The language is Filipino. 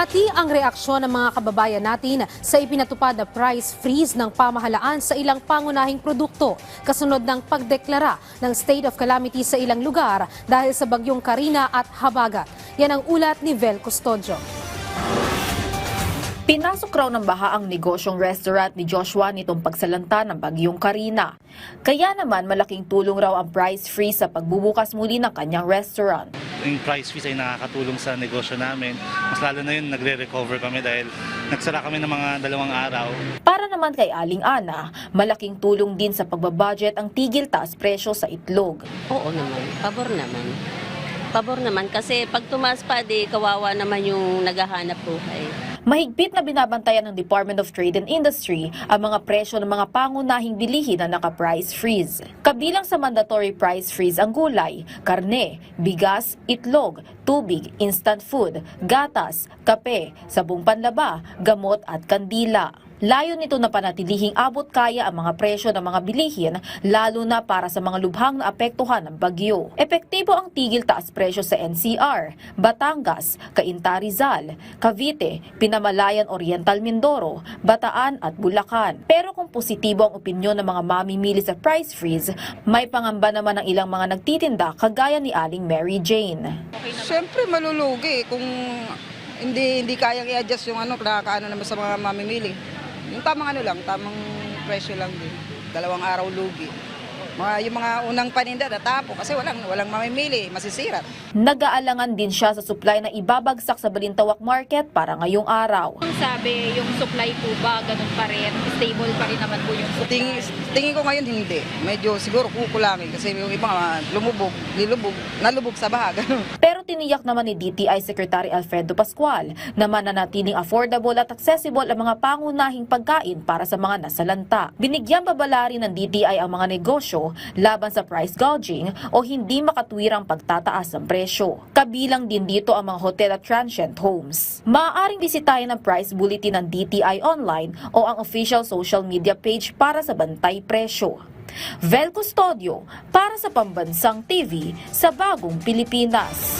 Hati ang reaksyon ng mga kababayan natin sa ipinatupad na price freeze ng pamahalaan sa ilang pangunahing produkto kasunod ng pagdeklara ng state of calamity sa ilang lugar dahil sa bagyong Karina at Habagat. Yan ang ulat ni Vel Custodio. Pinasok raw ng baha ang negosyong restaurant ni Joshua nitong pagsalanta ng bagyong Karina. Kaya naman malaking tulong raw ang price freeze sa pagbubukas muli ng kanyang restaurant. Yung price fees ay nakakatulong sa negosyo namin. Mas lalo na yun, nagre-recover kami dahil nagsara kami ng mga dalawang araw. Para naman kay Aling Ana, malaking tulong din sa pagbabudget ang tigil taas presyo sa itlog. Oo naman, pabor naman. Pabor naman kasi pag tumaas pa, di kawawa naman yung naghahanap buhay. Mahigpit na binabantayan ng Department of Trade and Industry ang mga presyo ng mga pangunahing bilihin na naka-price freeze. Kabilang sa mandatory price freeze ang gulay, karne, bigas, itlog, tubig, instant food, gatas, kape, sabong panlaba, gamot at kandila. Layo nito na panatilihing abot kaya ang mga presyo ng mga bilihin lalo na para sa mga lubhang na apektuhan ng bagyo. Epektibo ang tigil taas presyo sa NCR, Batangas, Cainta Rizal, Cavite, Pinamalayan Oriental Mindoro, Bataan at Bulacan. Pero kung positibo ang opinyon ng mga mamimili sa price freeze, may pangamba naman ng ilang mga nagtitinda kagaya ni Aling Mary Jane. Siyempre malulugi kung hindi hindi kayang i-adjust yung ano, nakakaano naman sa mga mamimili. Yung tamang ano lang, tamang presyo lang din. Dalawang araw lugi. Mga, yung mga unang paninda natapo kasi walang walang mamimili, masisira. Nag-aalangan din siya sa supply na ibabagsak sa Balintawak Market para ngayong araw. Ang sabi, yung supply po ba, ganun pa rin? Stable pa rin naman po yung supply? Tingin, tingin ko ngayon hindi. Medyo siguro kukulangin kasi yung iba lumubog, lilubog, nalubog sa baha. Ganun. Tiniyak naman ni DTI Secretary Alfredo Pascual na mananatiling affordable at accessible ang mga pangunahing pagkain para sa mga nasalanta. Binigyang babala rin ng DTI ang mga negosyo laban sa price gouging o hindi makatwirang pagtataas ng presyo. Kabilang din dito ang mga hotel at transient homes. Maaaring bisitahin ang price bulletin ng DTI online o ang official social media page para sa bantay presyo. Vel Custodio para sa Pambansang TV sa Bagong Pilipinas.